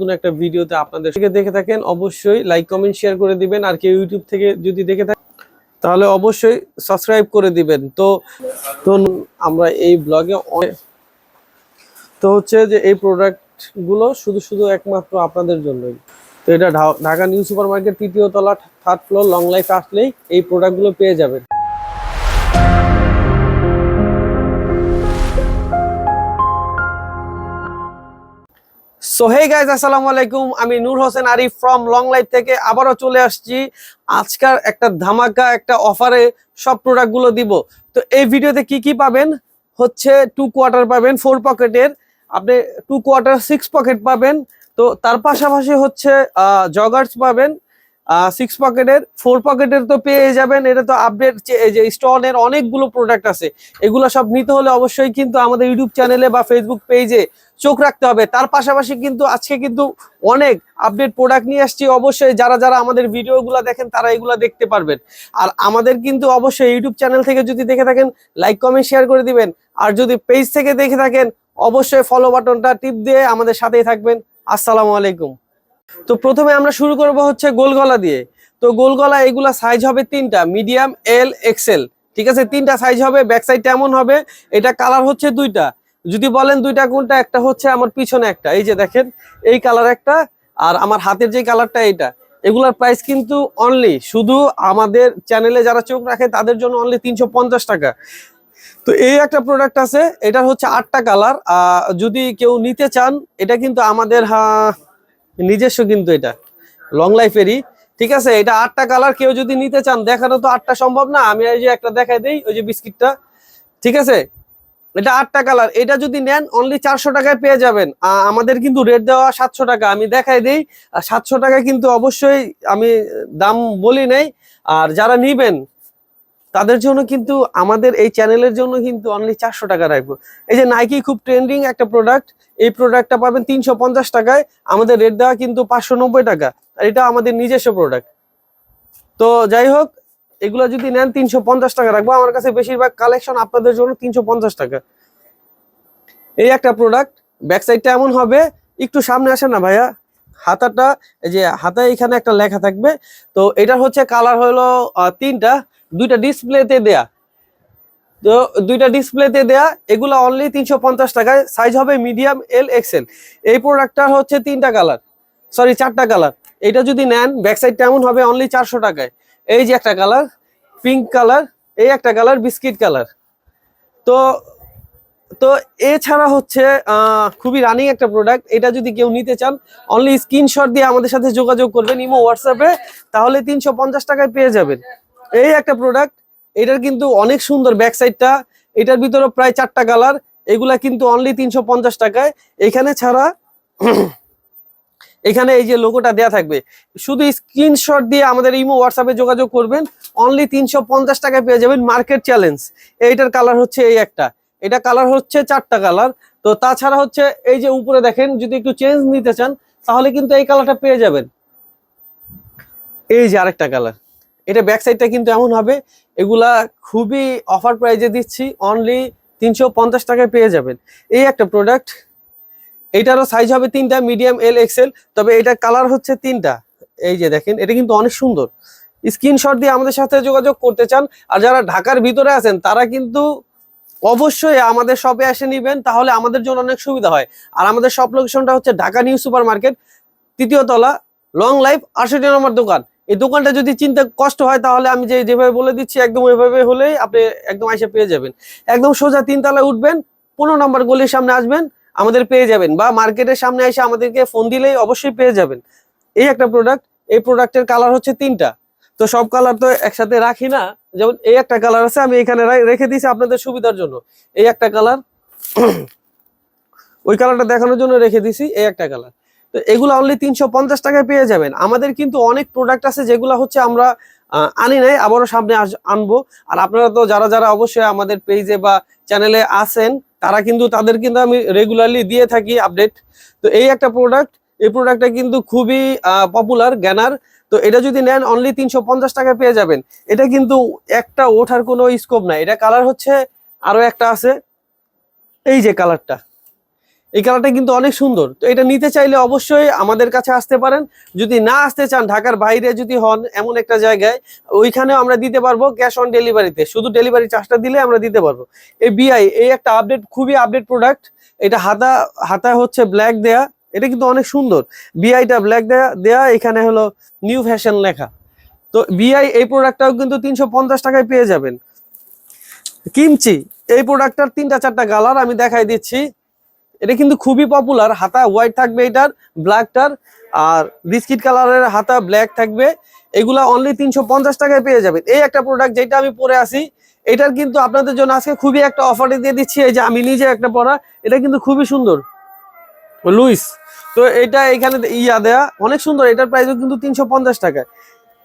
কোনো একটা ভিডিওতে আপনাদের দেখে থাকেন, অবশ্যই লাইক কমেন্ট শেয়ার করে দিবেন। আর কেউ ইউটিউব থেকে যদি দেখে থাকেন, তাহলে অবশ্যই সাবস্ক্রাইব করে দিবেন। তো তো আমরা এই ব্লগে তো হচ্ছে যে এই প্রোডাক্টগুলো শুধু শুধু একমাত্র আপনাদের জন্যই। তো এটা ঢাকা নিউ সুপার মার্কেট তৃতীয় তলা থার্ড ফ্লোর লং লাইফ আসলেই এই প্রোডাক্টগুলো পেয়ে যাবেন। সো হে গাইজ আসসালামু আলাইকুম। আমি Noor Hossain Arif from long life থেকে আবারও চলে আসছি। আজকাল একটা ধামাকা, একটা অফারে সব প্রোডাক্টগুলো দিব। তো এই ভিডিওতে কি কি পাবেন? হচ্ছে টু কোয়ার্টার পাবেন ফোর পকেটের আপনি টু কোয়ার্টার সিক্স পকেট পাবেন। তো তার পাশাপাশি হচ্ছে জগার্স পাবেন। সিক্স পকেটের ফোর পকেটের তো পেয়ে যাবেন। এটা তো আপডেট যে স্টনের অনেকগুলো প্রোডাক্ট আছে। এগুলো সব নিতে হলে অবশ্যই কিন্তু আমাদের ইউটিউব চ্যানেলে বা ফেসবুক পেজে চোখ রাখতে হবে। তার পাশাপাশি কিন্তু আজকে কিন্তু অনেক আপডেট প্রোডাক্ট নিয়ে আসছি। অবশ্যই যারা যারা আমাদের ভিডিওগুলো দেখেন, তারা এগুলো দেখতে পারবেন। আর আমাদের কিন্তু অবশ্যই ইউটিউব চ্যানেল থেকে যদি দেখে থাকেন লাইক কমেন্ট শেয়ার করে দিবেন। আর যদি পেজ থেকে দেখে থাকেন, অবশ্যই ফলো বাটনটা টিপ দিয়ে আমাদের সাথেই থাকবেন। আসসালামু আলাইকুম। তো প্রথমে আমরা শুরু করব হচ্ছে গোলগলা দিয়ে। তো গোলগলা এগুলা সাইজ হবে তিনটা মিডিয়াম এল এক্সেল ঠিক আছে? তিনটা সাইজ হবে ব্যাক সাইড এমন হবে, এটা কালার হচ্ছে দুইটা। যদি বলেন দুইটা কোনটা, একটা হচ্ছে আমার পিছনে একটা। এই যে দেখেন, এই কালার একটা, আর আমার হাতের যে কালারটা এইটা। এগুলার প্রাইস কিন্তু অনলি শুধু আমাদের চ্যানেলে যারা চোখ রাখে, তাদের জন্য অনলি তিনশো পঞ্চাশ টাকা। তো এই একটা প্রোডাক্ট আছে এটা হচ্ছে আটটা কালার যদি কেউ নিতে চান, এটা কিন্তু আমাদের হা- নিজস্ব কিন্তু এটা। লং লাইফেরই ঠিক আছে, এটা আটটা কালার কেউ যদি নিতে চান, দেখানো তো আটটা সম্ভব না। আমি এই যে একটা দেখাই দিই, ওই যে বিস্কিটটা। ঠিক আছে? এটা আটটা কালার এটা যদি নেন অনলি চারশো টাকায় পেয়ে যাবেন। আমাদের কিন্তু রেট দেওয়া সাতশো টাকা। আমি দেখাই দিই, আর সাতশো টাকায় কিন্তু অবশ্যই আমি দাম বলি নেই। আর যারা নিবেন তাদের জন্য কিন্তু, আমাদের এই চ্যানেলের জন্য কিন্তু অনলি চারশো টাকা রাখব। এই যে নাইকি খুব ট্রেন্ডিং একটা প্রোডাক্ট এই প্রোডাক্টটা পাবেন তিনশো পঞ্চাশ টাকায়, আমাদের রেট দেওয়া কিন্তু পাঁচশো নব্বই টাকা। আর এটা আমাদের নিজস্ব প্রোডাক্ট তো যাই হোক, এগুলো যদি নেন তিনশো পঞ্চাশ টাকা রাখব। আমার কাছে বেশিরভাগ কালেকশন আপনাদের জন্য তিনশো পঞ্চাশ টাকা। এই একটা প্রোডাক্ট ব্যাক সাইডটা এমন হবে, একটু সামনে আসে না ভাইয়া। হাতাটা, এই যে হাতা এখানে একটা লেখা থাকবে। তো এটার হচ্ছে কালার হলো তিনটা। দুইটা ডিসপ্লেতে দেয়া। তো দুইটা ডিসপ্লেতে দেয়া, এগুলো অনলি তিনশো পঞ্চাশ টাকায়। সাইজ হবে মিডিয়াম এল এক্সেল এই প্রোডাক্টটার হচ্ছে তিনটা কালার সরি চারটা কালার এটা যদি নেন ব্যাক সাইডটা এমন হবে অনলি চারশো টাকায়। এই যে একটা কালার পিঙ্ক কালার এই একটা কালার বিস্কিট কালার তো তো এছাড়া হচ্ছে খুবই রানিং একটা প্রোডাক্ট এটা যদি কেউ নিতে চান অনলি স্ক্রিনশট দিয়ে আমাদের সাথে যোগাযোগ করবেন, ইমো, হোয়াটসঅ্যাপে। তাহলে তিনশো পঞ্চাশ টাকায় পেয়ে যাবেন। এই একটা প্রোডাক্ট এটার কিন্তু অনেক সুন্দর ব্যাক সাইডটা এটার ভিতরে প্রায় চারটা কালার এগুলা কিন্তু অনলি তিনশো পঞ্চাশ টাকায়। এখানে ছাড়া এখানে এই যে লোগোটা দেয়া থাকবে। শুধু স্ক্রিনশট দিয়ে আমাদের ইমো হোয়াটসঅ্যাপে যোগাযোগ করবেন অনলি তিনশো পঞ্চাশ টাকায় পেয়ে যাবেন মার্কেট চ্যালেঞ্জ এইটার কালার হচ্ছে এই একটা। এটা কালার হচ্ছে চারটা কালার তো তাছাড়া হচ্ছে এই যে উপরে দেখেন, যদি একটু চেঞ্জ নিতে চান, তাহলে কিন্তু এই কালারটা পেয়ে যাবেন। এই যে আরেকটা কালার এটা ব্যাক সাইডটা কিন্তু এমন হবে, এগুলা খুবই অফার প্রাইজে দিচ্ছি অনলি তিনশো পঞ্চাশ টাকায় পেয়ে যাবেন। এই একটা প্রোডাক্ট এইটারও সাইজ হবে তিনটা মিডিয়াম এল এক্সেল তবে এটার কালার হচ্ছে তিনটা। এই যে দেখেন, এটা কিন্তু অনেক সুন্দর। স্ক্রিনশট দিয়ে আমাদের সাথে যোগাযোগ করতে চান, আর যারা ঢাকার ভিতরে আছেন, তারা কিন্তু অবশ্যই আমাদের শপে এসে নিবেন, তাহলে আমাদের জন্য অনেক সুবিধা হয়। আর আমাদের শপ লোকেশনটা হচ্ছে ঢাকা নিউ সুপার মার্কেট তৃতীয় তলা লং লাইফ আটষট্টি নম্বর দোকান। এই দোকানটা যদি চিন্তা কষ্ট হয়, তাহলে আমি যে যেভাবে বলে দিচ্ছি, একদম ওইভাবে হলেই আপনি একদম আইসে পেয়ে যাবেন। একদম সোজা তিনতলায় উঠবেন, পনেরো নম্বর গলির সামনে আসবেন, আমাদের পেয়ে যাবেন বা মার্কেটের সামনে এসে আমাদেরকে ফোন দিলেই অবশ্যই পেয়ে যাবেন। এই একটা প্রোডাক্ট এই প্রোডাক্টের কালার হচ্ছে তিনটা। তো সব কালার তো একসাথে রাখি না, যেমন এই একটা কালার আছে, আমি এখানে রেখে দিয়েছি আপনাদের সুবিধার জন্য। এই একটা কালার ওই কালারটা দেখানোর জন্য রেখে দিয়েছি, এই একটা কালার তো এগুলো অনলি তিনশো পঞ্চাশ টাকায় পেয়ে যাবেন। আমাদের কিন্তু অনেক প্রোডাক্ট আছে যেগুলো হচ্ছে আমরা আনি নাই, আবারও সামনে আনব। আর আপনারা তো যারা যারা অবশ্যই আমাদের পেজে বা চ্যানেলে আছেন, তারা কিন্তু তাদের কিন্তু আমি রেগুলারলি দিয়ে থাকি আপডেট তো এই একটা প্রোডাক্ট এই প্রোডাক্টটা কিন্তু খুবই পপুলার জ্ঞানার। তো এটা যদি নেন অনলি তিনশো পঞ্চাশ টাকায় পেয়ে যাবেন। এটা কিন্তু একটা ওঠার কোনো স্কোপ নাই। এটা কালার হচ্ছে আরও একটা আছে। এই যে কালারটা এই কালারটা কিন্তু অনেক সুন্দর। তো এটা নিতে চাইলে অবশ্যই আমাদের কাছে আসতে পারেন। যদি না আসতে চান, ঢাকার বাইরে যদি হন এমন একটা জায়গায়, ওইখানেও আমরা দিতে পারব ক্যাশ অন ডেলিভারিতে। শুধু ডেলিভারি চার্জটা দিলে আমরা দিতে পারব। এই বিআই এই একটা আপডেট খুবই আপডেট প্রোডাক্ট এটা হাতা হাতা হচ্ছে ব্ল্যাক দেয়া। এটা কিন্তু অনেক সুন্দর। বিআইটা ব্ল্যাক দেয়া দেয়া এখানে হলো নিউ ফ্যাশন লেখা। তো বিআই এই প্রোডাক্টটাও কিন্তু তিনশো পঞ্চাশ টাকায় পেয়ে যাবেন। কিমচি, এই প্রোডাক্টটার তিনটা চারটা কালার আমি দেখাই দিচ্ছি। এটা কিন্তু খুবই পপুলার হাতা হোয়াইট থাকবে এটার ব্ল্যাকটার আর বিস্কিট কালারের হাতা ব্ল্যাক থাকবে। এগুলা অনলি তিনশো পঞ্চাশ টাকায় পেয়ে যাবেন। এই একটা প্রোডাক্ট যেটা আমি পরে আসি, এটার কিন্তু আপনাদের জন্য আজকে খুবই একটা অফারে দিয়ে দিচ্ছি। এই যে আমি নিজে একটা পরা, এটা কিন্তু খুবই সুন্দর। লুইস, তো এটা এখানে ইয়া দেয়া, অনেক সুন্দর। এটার প্রাইসও কিন্তু তিনশো পঞ্চাশ টাকা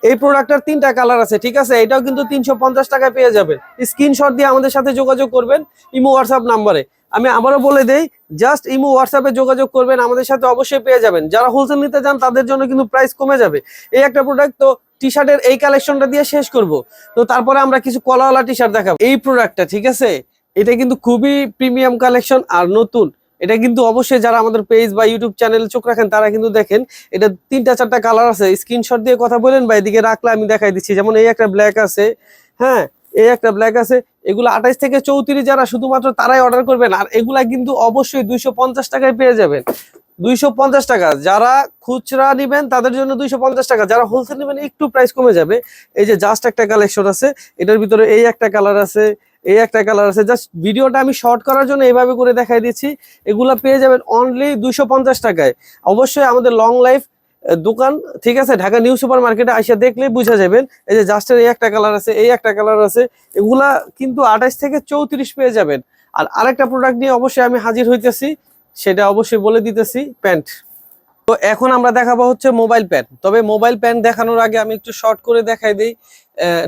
এই প্রোডাক্টটার তিনটা কালার আছে, ঠিক আছে? এটাও কিন্তু তিনশো পঞ্চাশ টাকায় পেয়ে যাবেন। স্ক্রিনশট দিয়ে আমাদের সাথে যোগাযোগ করবেন, ইমো হোয়াটসঅ্যাপ নাম্বারে আমি আবারও বলে দেই জাস্ট ইমো হোয়াটসঅ্যাপে যোগাযোগ করবেন, আমাদের সাথে অবশ্যই পেয়ে যাবেন। যারা হোলসেল নিতে চান, তাদের জন্য কিন্তু প্রাইস কমে যাবে। এই একটা প্রোডাক্ট তো টি শার্টের এই কালেকশনটা দিয়ে শেষ করব। তো তারপরে আমরা কিছু কলাওয়ালা টি শার্ট দেখাবো। এই প্রোডাক্টটা ঠিক আছে? এটা কিন্তু খুবই প্রিমিয়াম কালেকশন আর নতুন। এটা কিন্তু অবশ্যই যারা আমাদের পেজ বা ইউটিউব চ্যানেল চোখ রাখেন, তারা কিন্তু দেখেন, এটা তিনটা, চারটা কালার আছে। স্ক্রিনশট দিয়ে কথা বলেন বা এদিকে রাখলে আমি দেখাই দিচ্ছি। যেমন এই একটা ব্ল্যাক আছে হ্যাঁ? এই একটা ব্ল্যাক আছে, এগুলো আঠাইশ থেকে চৌত্রিশ যারা শুধুমাত্র তারাই অর্ডার করবেন, আর এগুলা কিন্তু অবশ্যই দুইশো পঞ্চাশ টাকায় পেয়ে যাবেন। দুইশো পঞ্চাশ টাকা, যারা খুচরা নিবেন তাদের জন্য দুইশো পঞ্চাশ টাকা, যারা হোলসেল নেবেন একটু প্রাইস কমে যাবে। এই যে জাস্ট একটা কালেকশন আছে, এটার ভিতরে এই একটা কালার আছে, এই একটা কালার আছে। জাস্ট ভিডিওটা আমি শর্ট করার জন্য এইভাবে করে দেখাই দিচ্ছি, এগুলা পেয়ে যাবেন অনলি দুইশো পঞ্চাশ টাকায়। অবশ্যই আমাদের লং লাইফ দোকান, ঠিক আছে? ঢাকা নিউ সুপার মার্কেটে আইসা দেখলেই বুঝা যাবেন, এই যে জাস্টের এই একটা কালার আছে, এই একটা কালার আছে, এগুলা কিন্তু আঠাশ থেকে চৌত্রিশ পেয়ে যাবেন। আর আরেকটা প্রোডাক্ট নিয়ে অবশ্যই আমি হাজির হইতেছি, সেটা অবশ্যই বলে দিতেছি প্যান্ট তো এখন আমরা দেখাবো হচ্ছে মোবাইল প্যান্ট তবে মোবাইল প্যান্ট দেখানোর আগে আমি একটু শর্ট করে দেখাই দিই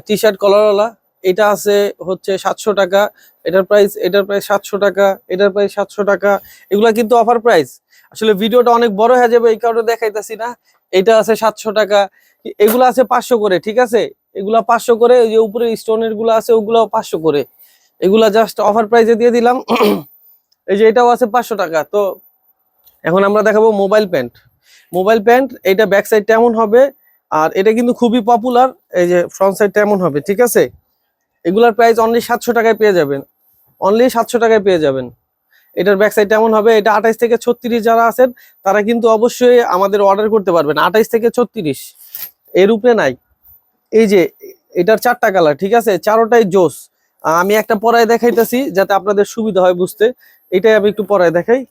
টি শার্ট কলারওয়ালা এটা আছে হচ্ছে সাতশো টাকা, এটার প্রাইস এটার প্রাইস সাতশো টাকা, এটার প্রাইস সাতশো টাকা, এগুলা কিন্তু অফার প্রাইস আসলে ভিডিওটা অনেক বড় হয়ে যাবে, এই কারণে দেখাইতেছি না। এটা আছে সাতশো টাকা, এগুলো আছে পাঁচশো করে, ঠিক আছে? এগুলা পাঁচশো করে যে উপরে স্টোনেরগুলো আছে, ওগুলাও পাঁচশো করে। এগুলা জাস্ট অফার প্রাইসে দিয়ে দিলাম। এই যে এটাও আছে পাঁচশো টাকা। তো এখন আমরা দেখাবো মোবাইল প্যান্ট মোবাইল প্যান্ট এটা ব্যাক সাইডটা এমন হবে, আর এটা কিন্তু খুবই পপুলার এই যে ফ্রন্ট সাইডটা এমন হবে, ঠিক আছে? এগুলার প্রাইস অনলি সাতশো টাকায় পেয়ে যাবেন। অনলি সাতশো টাকায় পেয়ে যাবেন। এটার ব্যাক সাইডটা এমন হবে, এটা আঠাইশ থেকে ছত্রিশ যারা আছেন, তারা কিন্তু অবশ্যই আমাদের অর্ডার করতে পারবেন। আঠাইশ থেকে ছত্রিশ। এর উপরে নাই। এই যে, এটার চারটা কালার ঠিক আছে? চারোটাই জোস। আমি একটা পরায় দেখাইতেছি, যাতে আপনাদের সুবিধা হয় বুঝতে। এটাই আমি একটু পরায় দেখাই।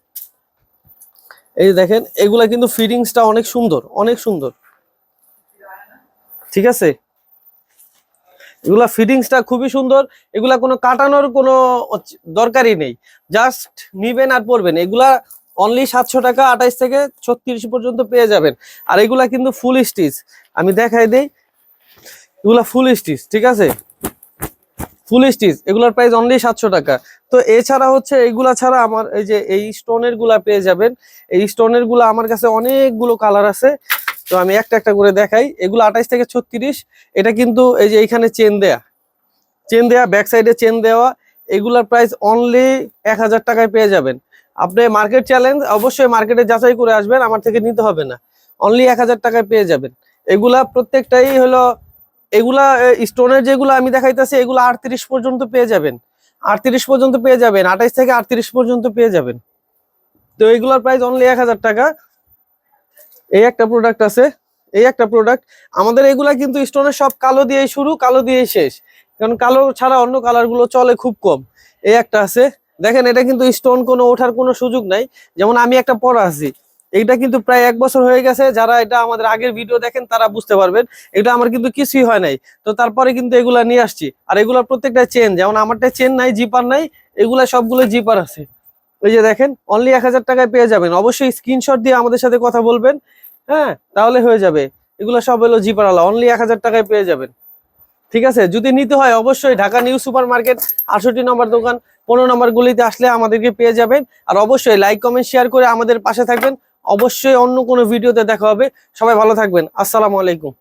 এই দেখেন, এগুলা কিন্তু ফিটিংসটা অনেক সুন্দর অনেক সুন্দর। ঠিক আছে? এগুলা ফিটিংসটা খুবই সুন্দর, এগুলা কোনো কাটানোর কোনো দরকারই নেই। জাস্ট নিবেন আর পরবেন। এগুলা অনলি সাতশো টাকা, আঠাইশ থেকে ছত্রিশ পর্যন্ত পেয়ে যাবেন। আর এগুলা কিন্তু ফুল স্টিচ আমি দেখাই দেই। এগুলা ফুল স্টিচ ঠিক আছে? ফুল স্টিচ এগুলোর প্রাইস অনলি সাতশো টাকা। তো এছাড়া হচ্ছে এগুলা ছাড়া আমার এই যে এই স্টোনেরগুলা পেয়ে যাবেন। এই স্টোনেরগুলা আমার কাছে অনেকগুলো কালার আছে। তো আমি একটা একটা করে দেখাই। এগুলো আঠাইশ থেকে ছত্রিশ। এটা কিন্তু এই যে এইখানে চেন দেয়া। চেন দেয়া ব্যাক সাইডে চেন দেওয়া। এগুলার প্রাইস অনলি এক হাজার টাকায় পেয়ে যাবেন। আপনি মার্কেট চ্যালেঞ্জ অবশ্যই মার্কেটে যাচাই করে আসবেন, আমার থেকে নিতে হবে না। অনলি এক হাজার টাকায় পেয়ে যাবেন। এগুলা প্রত্যেকটাই হলো, এগুলা স্টোনের যেগুলো আমি দেখাইতেছি, এগুলো আটত্রিশ পর্যন্ত পেয়ে যাবেন। আটত্রিশ পর্যন্ত পেয়ে যাবেন। আঠাইশ থেকে আটত্রিশ পর্যন্ত পেয়ে যাবেন। তো এগুলোর প্রাইস অনলি এক হাজার টাকা। এই একটা প্রোডাক্ট আছে, এই একটা প্রোডাক্ট আমাদের এগুলা কিন্তু স্টোনের সব কালো দিয়েই শুরু, কালো দিয়েই শেষ। কারণ কালো ছাড়া অন্য কালারগুলো চলে খুব কম। এই একটা আছে। দেখেন, এটা কিন্তু স্টোন কোনো ওঠার কোনো সুযোগ নাই। যেমন আমি একটা পরা আছি। এইটা কিন্তু প্রায় এক বছর হয়ে গেছে। যারা এটা আমাদের আগের ভিডিও দেখেন, তারা বুঝতে পারবেন, এটা আমার কিন্তু কিছুই হয় নাই। তো তারপরে কিন্তু এগুলা নিয়ে আসছি। আর এগুলা প্রত্যেকটা চেন যেমন আমারটা চেন নাই জিপার নাই এগুলা সবগুলো জিপার আছে। ওই যে দেখেন অনলি এক হাজার টাকায় পেয়ে যাবেন। অবশ্যই স্ক্রিনশট দিয়ে আমাদের সাথে কথা বলবেন হ্যাঁ? তাহলে হয়ে যাবে। এগুলো সব হলো জিপারালা অনলি এক হাজার টাকায় পেয়ে যাবেন। ঠিক আছে? যদি নিতে হয়, অবশ্যই ঢাকা নিউ সুপার মার্কেট আটষট্টি নম্বর দোকান, পনেরো নম্বর গুলিতে আসলে আমাদেরকে পেয়ে যাবেন। আর অবশ্যই লাইক কমেন্ট শেয়ার করে আমাদের পাশে থাকবেন। অবশ্যই অন্য কোনো ভিডিওতে দেখা হবে। সবাই ভালো থাকবেন। আসসালামু আলাইকুম।